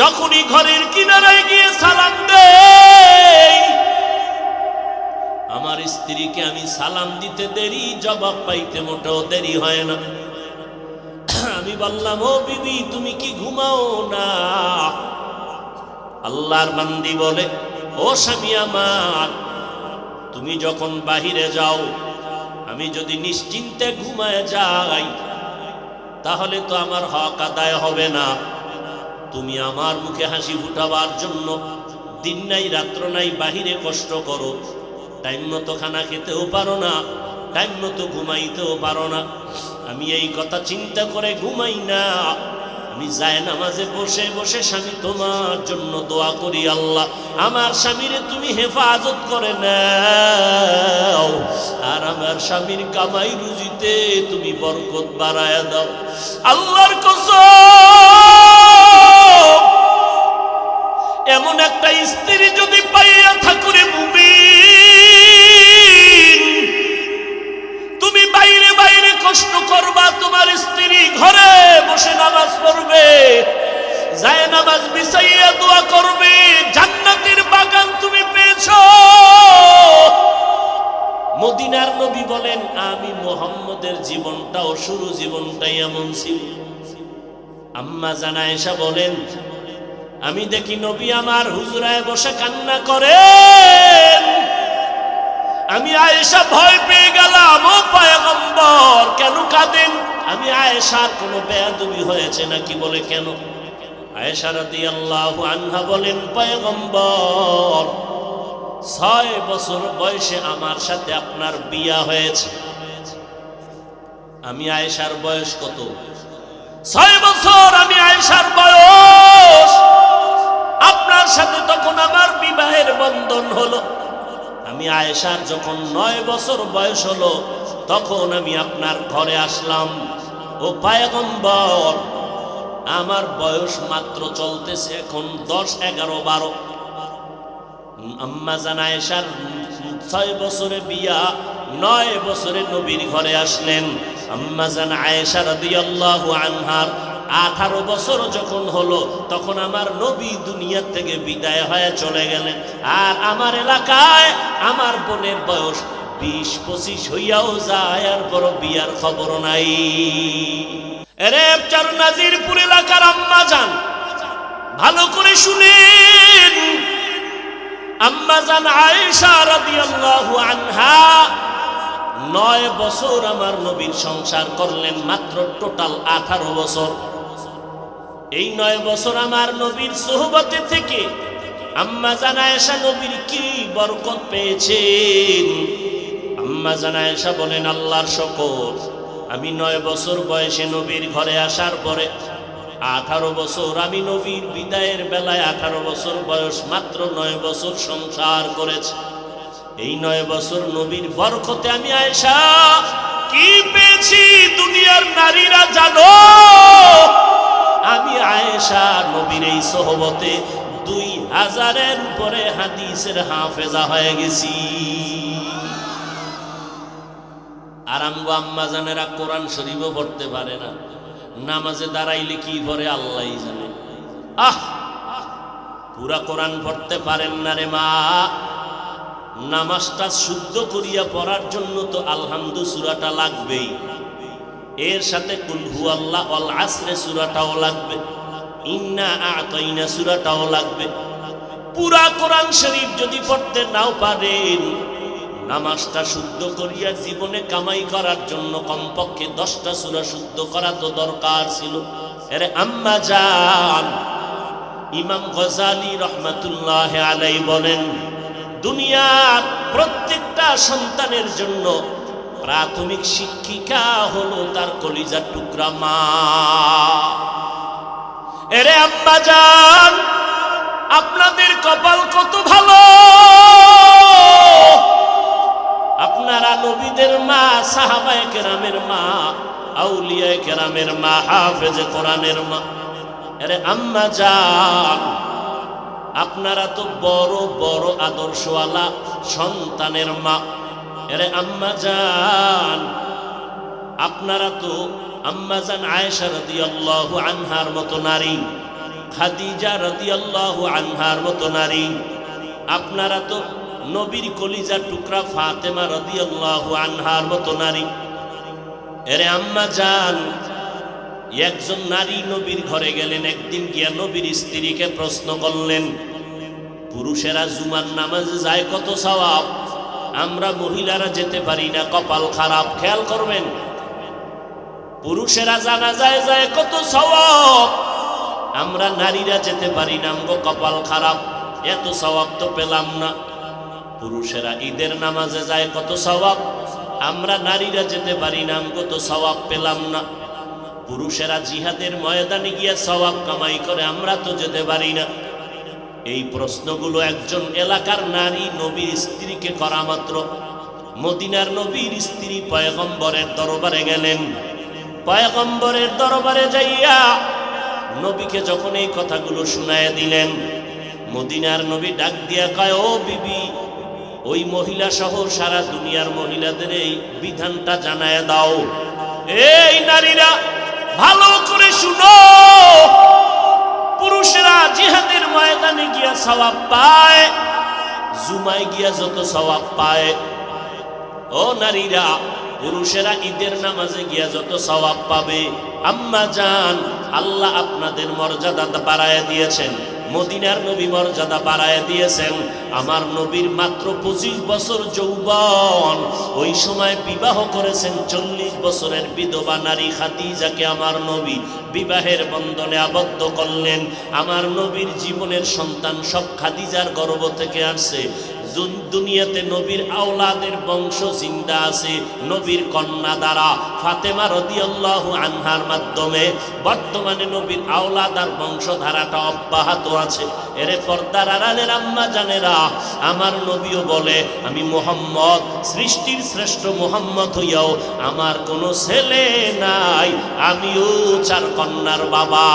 যখনই ঘরের কিনারায় গিয়ে সালাম দেই, আমার স্ত্রীকে আমি সালাম দিতে দেরি, জবাব পাইতে মোটেও দেরি হয় না। আমি বললাম, ও বিবি, তুমি কি ঘুমাও না? আল্লাহর বান্দি বলে, ও স্বামী আমার, তুমি যখন বাহিরে যাও, আমি যদি নিশ্চিন্তে ঘুমায় যাই, তাহলে তো আমার হক আদায় হবে না। তুমি আমার মুখে হাসি ফুটাবার জন্য দিন নাই, রাত্র নাই, বাহিরে কষ্ট করো। টাইম মতো খানা খেতেও পারো না, টাইম মতো ঘুমাইতেও পারো না। আমি এই কথা চিন্তা করে ঘুমাই না। আমি যায় নামাজে বসে বসে স্বামী তোমার জন্য দোয়া করি আল্লাহ। আমার স্বামীরে তুমি হেফাজত করে নাও। আর আমার স্বামীর কামাই রুজিতে তুমি বরকত বাড়ায় দাও। আল্লাহর কসম! এমন একটা স্ত্রী যদি পাইয়া ঠাকুরে মুমিন, তুমি বাইরে বাইরে কষ্ট করবা, তোমার স্ত্রী ঘরে বসে নামাজ পড়বে, যায় নামাজ বিছাইয়া দোয়া করবে, জান্নাতের বাগান তুমি পেয়েছ। মদিনার নবী বলেন, আমি মোহাম্মদের জীবনটাও শুরু জীবনটাই এমন ছিল। আম্মা জানা এসা বলেন আমি দেখি নবী আমার হুজুরায় বসে কান্না করেন আমি আয়েশা ভয় পেয়ে গেলাম, ও পয়গম্বর, কেন কাঁদেন? আমি আয়েশার কোনো বেয়াদবি হয়েছে নাকি বলে কেন? আয়েশা রাদিয়াল্লাহু আনহা বলেন, পয়গম্বর, ছয় বছর বয়সে আমার সাথে আপনার বিয়া হয়েছে। আমি আয়েশার বয়স কত? ছয় বছর আমি আয়েশার বয়স। সাথে তখন আমার বিবাহের বন্ধন হলো। আমি আয়েশার যখন নয় বছর বয়স হলো, তখন আমি আপনার ঘরে আসলাম। ও পায়গম্বর, আমার বয়স মাত্র চলতেছে এখন দশ, এগারো, বারো। আম্মা জান আয়েশার ছয় বছরে বিয়া, নয় বছরে নবীর ঘরে আসলেন। আম্মা জান আয়েশা রাদিয়াল্লাহু আনহার আঠারো বছর যখন হলো, তখন আমার নবী দুনিয়া থেকে বিদায় হয়ে চলে গেলেন। আর আমার এলাকায় আমার বোনের বয়স বিশ, পঁচিশ হইয়াও যায়, আর বড় বিয়ার খবর নাই। এরে নাজিরপুর এলাকার আম্মা যান ভালো করে শুনেন। আম্মা জান আয়েশা রাদিয়াল্লাহু আনহা, নয় বছর আমার নবীর সংসার করলেন, মাত্র টোটাল আঠারো বছর। এই নয় বছর আমার নবীর সোহবতে থেকে আম্মা জানায়সা নবীর কি বরকত পেয়েছেন? আম্মা জানায়সা বলেন, আল্লাহর শকর আমি নয় বছর বয়সে নবীর ঘরে আসার পরে আঠারো বছর আমি নবীর বিদায়ের বেলায় আঠারো বছর বয়স মাত্র নয় বছর সংসার করেছে। এই নয় বছর নবীর বরকতে আমি আয়েশা কি পেয়েছি? দুনিয়ার নারীরা জানো? আমি আয়েশা নবীর এই সহবতে দুই হাজারের উপরে হাদিসের হাফেজা হয়ে গেছি। আর আমগো আম্মা জানেরা কোরআন শরীফও পড়তে পারে না। নামাজে দাঁড়াইলে কি পড়ে আল্লাহ জানে। আহ! পুরা কোরআন পড়তে পারেন না রে মা। নামাজটা শুদ্ধ করিয়া পড়ার জন্য তো আলহামদু সুরাটা লাগবেই। এর সাথে কুলহু আল্লাহ অল আসরে সুরাটাও লাগবে। ইন্না আতইনা সুরাটাও লাগবে। পুরা কোরআন শরীফ যদি পড়তে নাও পারেন, নামাজটা শুদ্ধ করিয়া জীবনে কামাই করার জন্য কমপক্ষে দশটা সুরা শুদ্ধ করা তো দরকার ছিল। এর আম্মা যান ইমাম গজালি রহমাতুল্লাহ আলাই বলেন, দুনিয়ার প্রত্যেকটা সন্তানের জন্য প্রাথমিক শিক্ষিকা হলো তার কলিজার টুকরা মা। এরে আম্মা যান আপনাদের কপাল কত ভালো? আপনারা নবীদের মা, সাহাবায় কেরামের মা আউলিয়া কেরামের মা, হাফেজে কোরআনের মা। আরে আম্মা যান আপনারা তো বড় বড় আদর্শওয়ালা সন্তানের মা। আরে আম্মা যান আপনারা তো আম্মা যান আয়েশা রাদিয়াল্লাহু আনহার মতো নারী, খাদিজা রাদিয়াল্লাহু আনহার মতো নারী। আপনারা তো নবীর কলিজার টুকরা ফাতেমা রাদিয়াল্লাহু আনহার মতো নারী। এরে আম্মা যান একজন নারী নবীর ঘরে গেলেন, একদিন গিয়া নবীর স্ত্রীকে প্রশ্ন করলেন, পুরুষেরা জুমার নামাজে যায় কত সওয়াব? আমরা মহিলারা যেতে পারি না, কপাল খারাপ, খেয়াল করবেন। পুরুষেরা জানা যায় যায় কত সওয়াব। আমরা নারীরা যেতে পারি না, আমগো কপাল খারাপ, এত সওয়াব তো পেলাম না। পুরুষেরা ঈদের নামাজে যায় কত সওয়াব। আমরা নারীরা যেতে পারি না, আমগো তো সওয়াব পেলাম না। পুরুষেরা জিহাদের ময়দানে গিয়া সওয়াব কামাই করে, আমরা তো যেতে পারি না। এই প্রশ্নগুলো একজন এলাকার নারী নবীর স্ত্রীকে করা মাত্র। মদিনার নবীর স্ত্রী পয়গম্বরের দরবারে গেলেন। পয়গম্বরের দরবারে যাইয়া নবীকে যখন এই কথাগুলো শুনায় দিলেন, মদিনার নবী ডাক দিয়া কয়, ও বিবি, ওই মহিলা সহ সারা দুনিয়ার মহিলাদের এই বিধানটা জানায় দাও। এই নারীরা, ভালো করে শুনো। পুরুষেরা জিহাদের ময়দানে গিয়া সওয়াব পায়, জুমায় গিয়া যত সওয়াব পায়। ও নারীরা, পুরুষেরা ঈদের নামাজে গিয়া যত সওয়াব পাবে। আম্মা জান, আল্লাহ আপনাদের মর্যাদা বাড়ায় দিয়েছেন। মদিনার নবী মর্যাদা বাড়ায় দিয়েছেন। আমার নবীর মাত্র পঁচিশ বছর যৌবন। ওই সময় বিবাহ করেছেন চল্লিশ বছরের বিধবা নারী খাদিজাকে আমার নবী বিবাহের বন্ধনে আবদ্ধ করলেন। আমার নবীর জীবনের সন্তান সব খাদিজার গর্ব থেকে আসছে। দুনিয়াতে নবীর আওলাদের বংশ জিন্দা আছে, নবীর কন্যা দ্বারা। ফাতেমা রদিয়াল্লাহু আনহার মাধ্যমে বর্তমানে নবীর আওলাদার বংশধারাটা অব্যাহত আছে। এরে পর্দার আড়ালের আম্মা জানেরা, আমার নবীও বলে, আমি মোহাম্মদ, সৃষ্টির শ্রেষ্ঠ মোহাম্মদ হইয়াও আমার কোনো ছেলে নাই, আমিও চার কন্যার বাবা।